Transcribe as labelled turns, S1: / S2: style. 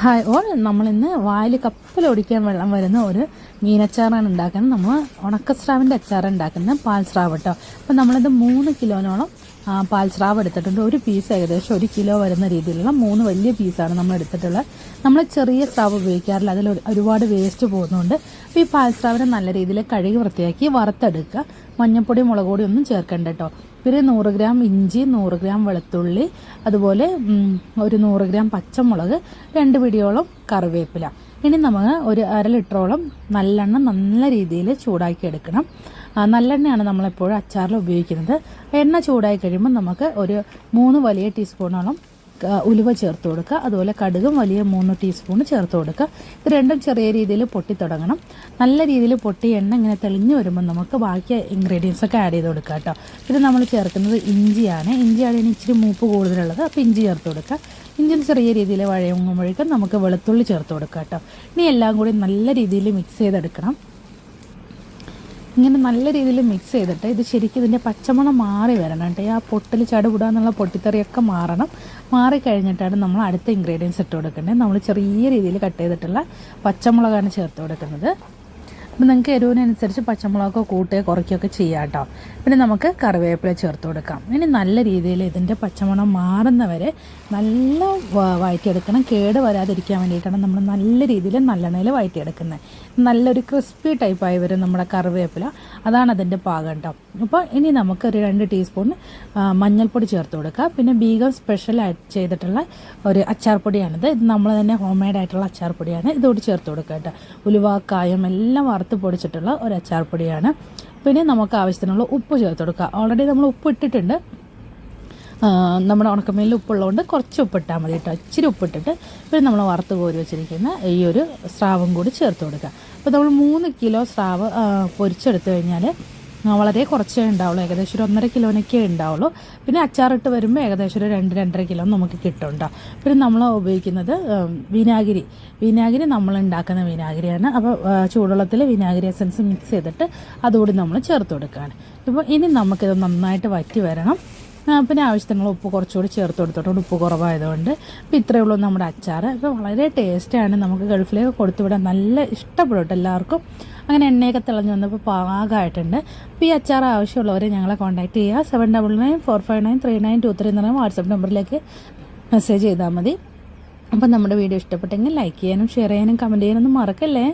S1: Hi all നമ്മളിന്ന് വായിൽ കപ്പലൊടിക്കാൻ വെള്ളം വരുന്ന ഒരു മീനച്ചാറാണ് ഉണ്ടാക്കുന്നത്. നമ്മൾ ഉണക്കസ്രാവിന്റെ അച്ചാറാണ് ഉണ്ടാക്കുന്നത് പാൽ സ്രാവ് കേട്ടോ. അപ്പം നമ്മളിത് മൂന്ന് കിലോനോളം ആ, പാൽ സ്രാവ് എടുത്തിട്ടുണ്ട്. ഒരു പീസ് ഏകദേശം ഒരു കിലോ വരുന്ന രീതിയിലുള്ള മൂന്ന് വലിയ പീസാണ് നമ്മൾ എടുത്തിട്ടുള്ളത്. നമ്മൾ ചെറിയ സ്രാവ് ഉപയോഗിക്കാറില്ല. അതിൽ ഒരു- ഒരുപാട് വേസ്റ്റ് പോകുന്നുണ്ട്. അപ്പോൾ ഈ പാൽ സ്രാവിനെ നല്ല രീതിയിൽ കഴുകി വൃത്തിയാക്കി വറുത്തെടുക്കുക. മഞ്ഞൾപ്പൊടി മുളക് പൊടി ഒന്നും ചേർക്കണ്ട കേട്ടോ പിന്നെ നൂറ് ഗ്രാം ഇഞ്ചി നൂറ് ഗ്രാം വെളുത്തുള്ളി അതുപോലെ ഒരു നൂറ് ഗ്രാം പച്ചമുളക് രണ്ട് പിടിയോളം കറിവേപ്പില. ഇനി നമുക്ക് ഒരു അര ലിറ്ററോളം നല്ലെണ്ണ നല്ല രീതിയിൽ ചൂടാക്കി എടുക്കണം. നല്ലെണ്ണയാണ് നമ്മളെപ്പോഴും അച്ചാറിൽ ഉപയോഗിക്കുന്നത്. എണ്ണ ചൂടായി കഴിയുമ്പോൾ നമുക്ക് ഒരു മൂന്ന് വലിയ ടീസ്പൂണോളം ഉലുവ ചേർത്ത് കൊടുക്കുക. അതുപോലെ കടുകും വലിയ മൂന്ന് ടീസ്പൂൺ ചേർത്ത് കൊടുക്കുക. ഇത് രണ്ടും ചെറിയ രീതിയിൽ പൊട്ടി തുടങ്ങണം. നല്ല രീതിയിൽ പൊട്ടി എണ്ണ ഇങ്ങനെ തെളിഞ്ഞു വരുമ്പോൾ നമുക്ക് ബാക്കി ഇൻഗ്രീഡിയൻസ് ഒക്കെ ആഡ് ചെയ്ത് കൊടുക്കുക കേട്ടോ. ഇത് നമ്മൾ ചേർക്കുന്നത് ഇഞ്ചിയാണ്. ഇഞ്ചിയാണ് ഇനി ഇച്ചിരി മൂപ്പ് കൂടുതലുള്ളത്. അപ്പോൾ ഇഞ്ചി ചേർത്ത് കൊടുക്കുക. ഇഞ്ചി ചെറിയ രീതിയിൽ വഴയുമ്പോഴേക്കും നമുക്ക് വെളുത്തുള്ളി ചേർത്ത് കൊടുക്കുക കേട്ടോ. ഇനി എല്ലാം കൂടി നല്ല രീതിയിൽ മിക്സ് ചെയ്തെടുക്കണം. ഇങ്ങനെ നല്ല രീതിയിൽ മിക്സ് ചെയ്തിട്ട് ഇത് ശരിക്കും ഇതിന്റെ പച്ചമണം മാറി വരണം കേട്ടോ. ആ പൊട്ടൽ ചടുപുടാന്നുള്ള പൊട്ടിത്തെറിയൊക്കെ മാറണം. മാറിക്കഴിഞ്ഞിട്ടാണ് നമ്മൾ അടുത്ത ഇൻഗ്രീഡിയൻസ് ഇട്ട് കൊടുക്കേണ്ടത്. നമ്മൾ ചെറിയ രീതിയിൽ കട്ട് ചെയ്തിട്ടുള്ള പച്ചമുളകാണ് ചേർത്ത് കൊടുക്കുന്നത്. അപ്പം നിങ്ങൾക്ക് എരിവിനനുസരിച്ച് പച്ചമുളകൊക്കെ കൂട്ടുകയോ കുറയ്ക്കുകയൊക്കെ ചെയ്യാം കേട്ടോ. പിന്നെ നമുക്ക് കറിവേപ്പില ചേർത്ത് കൊടുക്കാം. ഇനി നല്ല രീതിയിൽ ഇതിന്റെ പച്ചമണം മാറുന്നവരെ നല്ല വഴറ്റിയെടുക്കണം കേട് വരാതിരിക്കാൻ വേണ്ടിയിട്ടാണ് നമ്മൾ നല്ല രീതിയിൽ നല്ലെണ്ണയിൽ വഴറ്റിയെടുക്കുന്നത് നല്ലൊരു ക്രിസ്പി ടൈപ്പായി വരും നമ്മുടെ കറിവേപ്പില. അതാണ് അതിന്റെ പാകം കേട്ടോ. അപ്പോൾ ഇനി നമുക്ക് ഒരു രണ്ട് ടീസ്പൂൺ മഞ്ഞൾപ്പൊടി ചേർത്ത് കൊടുക്കുക പിന്നെ ബീഗം സ്പെഷ്യൽ ആയിട്ട് ചെയ്തിട്ടുള്ള ഒരു അച്ചാർപ്പൊടിയാണിത് ഇത് നമ്മൾ തന്നെ ഹോം മെയ്ഡ് ആയിട്ടുള്ള അച്ചാർപ്പൊടിയാണ് ഇതോട് ചേർത്ത് കൊടുക്കുക കേട്ടോ. ഉലുവ കായം എല്ലാം വറുത്ത് പൊടിച്ചിട്ടുള്ള ഒരു അച്ചാർ പൊടിയാണ്. പിന്നെ നമുക്ക് ആവശ്യത്തിനുള്ള ഉപ്പ് ചേർത്ത് കൊടുക്കുക ഓൾറെഡി നമ്മൾ ഉപ്പ് ഇട്ടിട്ടുണ്ട്. നമ്മുടെ ഉണക്കമീനിൽ ഉപ്പുള്ളതുകൊണ്ട് കുറച്ച് ഉപ്പിട്ടാൽ മതി കേട്ടോ. ഇച്ചിരി ഉപ്പിട്ടിട്ട് പിന്നെ നമ്മൾ വറുത്ത് കോരി വെച്ചിരിക്കുന്ന ഈ ഒരു സ്രാവും കൂടി ചേർത്ത് കൊടുക്കുക അപ്പോൾ നമ്മൾ മൂന്ന് കിലോ സ്രാവ് പൊരിച്ചെടുത്തു കഴിഞ്ഞാൽ വളരെ കുറച്ചേ ഉണ്ടാവുള്ളൂ. ഏകദേശം ഒരു ഒന്നര കിലോനൊക്കെ ഉണ്ടാവുള്ളൂ. പിന്നെ അച്ചാറിട്ട് വരുമ്പോൾ ഏകദേശം ഒരു രണ്ട് രണ്ടര കിലോ നമുക്ക് കിട്ടുന്നുണ്ടോ പിന്നെ നമ്മൾ ഉപയോഗിക്കുന്നത് വിനാഗിരി. വിനാഗിരി നമ്മൾ ഉണ്ടാക്കുന്ന വിനാഗിരിയാണ്. അപ്പോൾ ചൂടുവെള്ളത്തിൽ വിനാഗിരി എസൻസ് മിക്സ് ചെയ്തിട്ട് അതുകൂടി നമ്മൾ ചേർത്ത് കൊടുക്കുകയാണ്. ഇപ്പോൾ ഇനി നമുക്കിത് നന്നായിട്ട് വറ്റി വരണം. പിന്നെ ആവശ്യത്തിനുള്ള ഉപ്പ് കുറച്ചുകൂടി ചേർത്ത് കൊടുത്തിട്ടുണ്ട്. ഉപ്പ് കുറവായതുകൊണ്ട്. അപ്പോൾ ഇത്രയേ ഉള്ളൂ നമ്മുടെ അച്ചാർ അപ്പോൾ വളരെ ടേസ്റ്റാണ് നമുക്ക് ഗൾഫിലേക്ക് കൊടുത്തുവിടാൻ നല്ല ഇഷ്ടപ്പെടും എല്ലാവർക്കും. അങ്ങനെ എണ്ണയൊക്കെ തിളഞ്ഞു വന്നപ്പോൾ പാകമായിട്ടുണ്ട് അപ്പോൾ ഈ അച്ചാർ ആവശ്യമുള്ളവരെ ഞങ്ങളെ കോൺടാക്ട് ചെയ്യുക. Seven double nine four five nine three nine two three എന്ന് പറയുന്ന വാട്സപ്പ് നമ്പറിലേക്ക് മെസ്സേജ് ചെയ്താൽ മതി. അപ്പോൾ നമ്മുടെ വീഡിയോ ഇഷ്ടപ്പെട്ടെങ്കിൽ ലൈക്ക് ചെയ്യാനും ഷെയർ ചെയ്യാനും കമന്റ് ചെയ്യാനൊന്നും മറക്കല്ലേ?